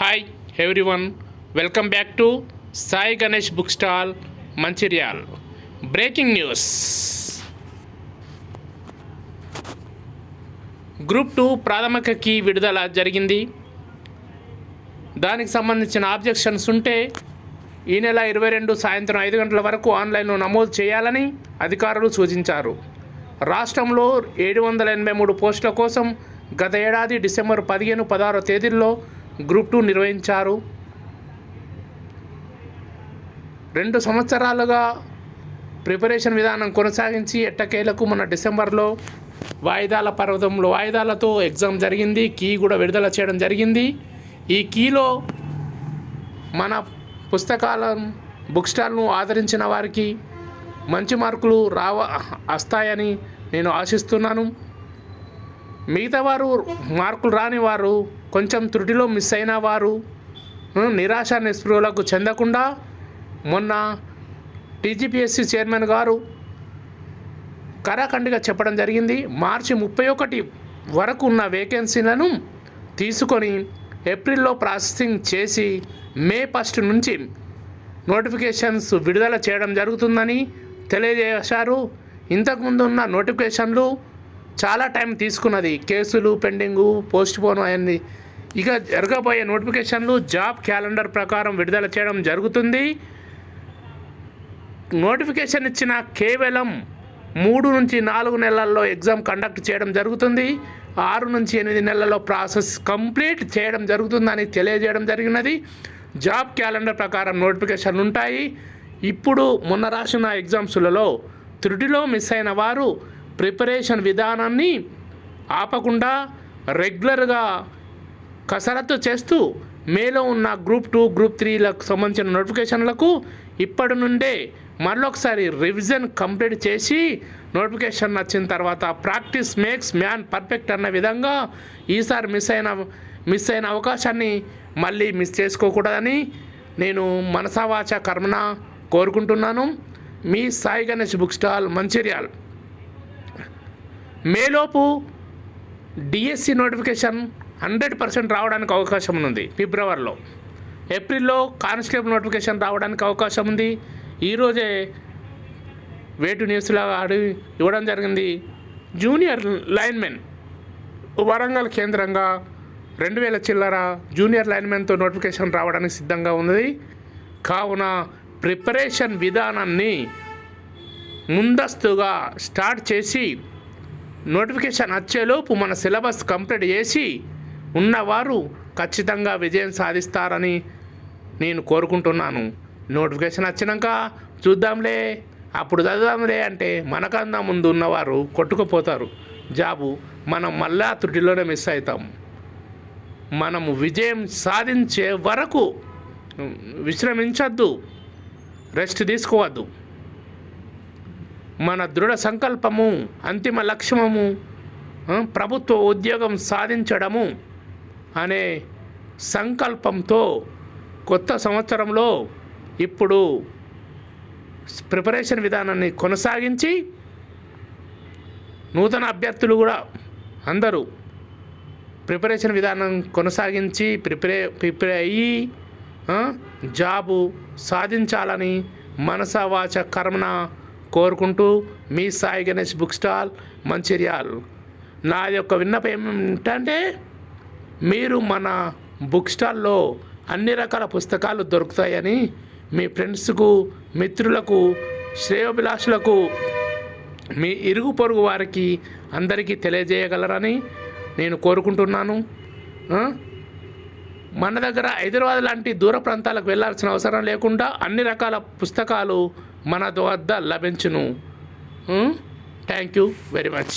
Hi everyone welcome back to Sai Ganesh book stall Mancherial breaking news group two ప్రాథమిక key విడుదల జరిగింది. దానికి సంబంధించిన ఆబ్జెక్షన్స్ ఉంటే ఈ నెల ఇరవై రెండు సాయంత్రం ఐదు గంటల వరకు ఆన్లైన్లో నమోదు చేయాలని అధికారులు సూచించారు. రాష్ట్రంలో ఏడు వందల ఎనభై మూడు పోస్టుల కోసం గత ఏడాది డిసెంబర్ పదిహేను పదహారో తేదీల్లో గ్రూప్ టూ నిర్వహించారు. రెండు సంవత్సరాలుగా ప్రిపరేషన్ విధానం కొనసాగించి ఎట్టకేలకు మన డిసెంబర్లో వాయిదాల పర్వతంలో వాయిదాలతో ఎగ్జామ్ జరిగింది కీ కూడా విడుదల చేయడం జరిగింది. ఈ కీలో మన పుస్తకాల బుక్ స్టాల్ను ఆదరించిన వారికి మంచి మార్కులు రావ వస్తాయని నేను ఆశిస్తున్నాను. మిగతా వారు మార్కులు రాని వారు కొంచెం త్రుటిలో మిస్ అయిన వారు నిరాశ నిస్పృహలకు చెందకుండా మొన్న టీజీపీఎస్సీ చైర్మన్ గారు కరాఖండిగా చెప్పడం జరిగింది. మార్చి ముప్పై ఒకటి వరకు ఉన్న వేకెన్సీలను తీసుకొని ఏప్రిల్లో ప్రాసెసింగ్ చేసి మే ఫస్ట్ నుంచి నోటిఫికేషన్స్ విడుదల చేయడం జరుగుతుందని తెలియజేశారు. ఇంతకుముందు ఉన్న నోటిఫికేషన్లు చాలా టైం తీసుకున్నది. కేసులు పెండింగు పోస్ట్ పోన్ అయింది ఇక జరగబోయే నోటిఫికేషన్లు జాబ్ క్యాలెండర్ ప్రకారం విడుదల చేయడం జరుగుతుంది. నోటిఫికేషన్ ఇచ్చిన కేవలం మూడు నుంచి నాలుగు నెలల్లో ఎగ్జామ్ కండక్ట్ చేయడం జరుగుతుంది. ఆరు నుంచి ఎనిమిది నెలల్లో ప్రాసెస్ కంప్లీట్ చేయడం జరుగుతుందని తెలియజేయడం జరిగినది. జాబ్ క్యాలెండర్ ప్రకారం నోటిఫికేషన్లు ఉంటాయి. ఇప్పుడు మొన్న రాసిన ఎగ్జామ్స్లలో త్రుటిలో మిస్ అయిన వారు ప్రిపరేషన్ విధానాన్ని ఆపకుండా రెగ్యులర్గా కసరత్తు చేస్తూ మేలో ఉన్న గ్రూప్ టూ గ్రూప్ త్రీలకు సంబంధించిన నోటిఫికేషన్లకు ఇప్పటి నుండే మరొకసారి రివిజన్ కంప్లీట్ చేసి నోటిఫికేషన్ వచ్చిన తర్వాత ప్రాక్టీస్ మేక్స్ మ్యాన్ పర్ఫెక్ట్ అన్న విధంగా ఈసారి మిస్ అయిన మిస్ అయిన అవకాశాన్ని మళ్ళీ మిస్ చేసుకోకూడదని నేను మనసావాచ కర్మన కోరుకుంటున్నాను. మీ సాయి గణేష్ బుక్ స్టాల్ మంచిర్యాల్. మేలోపు డిఎస్సి నోటిఫికేషన్ హండ్రెడ్ పర్సెంట్ రావడానికి అవకాశం ఉంది ఫిబ్రవరిలో. ఏప్రిల్లో కానిస్టేబుల్ నోటిఫికేషన్ రావడానికి అవకాశం ఉంది. ఈరోజే వేటు న్యూస్లో ఆడి ఇవ్వడం జరిగింది. జూనియర్ లైన్మెన్ వరంగల్ కేంద్రంగా రెండు వేల చిల్లర జూనియర్ లైన్మెన్తో నోటిఫికేషన్ రావడానికి సిద్ధంగా ఉన్నది. కావున ప్రిపరేషన్ విధానాన్ని ముందస్తుగా స్టార్ట్ చేసి నోటిఫికేషన్ వచ్చేలోపు మన సిలబస్ కంప్లీట్ చేసి ఉన్నవారు ఖచ్చితంగా విజయం సాధిస్తారని నేను కోరుకుంటున్నాను. నోటిఫికేషన్ వచ్చినాక చూద్దాంలే. అప్పుడు చదువుదాంలే అంటే మనకన్నా ముందు ఉన్నవారు కొట్టుకుపోతారు. జాబు మనం మళ్ళా త్రుటిలోనే మిస్ అవుతాం. మనము విజయం సాధించే వరకు విశ్రమించద్దు. రెస్ట్ తీసుకోవద్దు. మన దృఢ సంకల్పము అంతిమ లక్ష్యము ప్రభుత్వ ఉద్యోగం సాధించడము అనే సంకల్పంతో కొత్త సంవత్సరంలో ఇప్పుడు ప్రిపరేషన్ విధానాన్ని కొనసాగించి నూతన అభ్యర్థులు కూడా అందరూ ప్రిపరేషన్ విధానం కొనసాగించి ప్రిపేర్ ప్రిపేర్ అయ్యి జాబు సాధించాలని మనసవాచ కర్మణ కోరుకుంటూ మీ సాయి గణేష్ బుక్ స్టాల్ మంచిర్యాల్. నా యొక్క విన్నపం ఏమిటంటే మీరు మన బుక్ స్టాల్లో అన్ని రకాల పుస్తకాలు దొరుకుతాయని మీ ఫ్రెండ్స్కు మిత్రులకు శ్రేయోభిలాషులకు మీ ఇరుగు పొరుగు వారికి అందరికీ తెలియజేయగలరని నేను కోరుకుంటున్నాను. మన దగ్గర హైదరాబాద్ లాంటి దూర ప్రాంతాలకు వెళ్ళాల్సిన అవసరం లేకుండా అన్ని రకాల పుస్తకాలు మన వద్ద లభించును. Thank you very much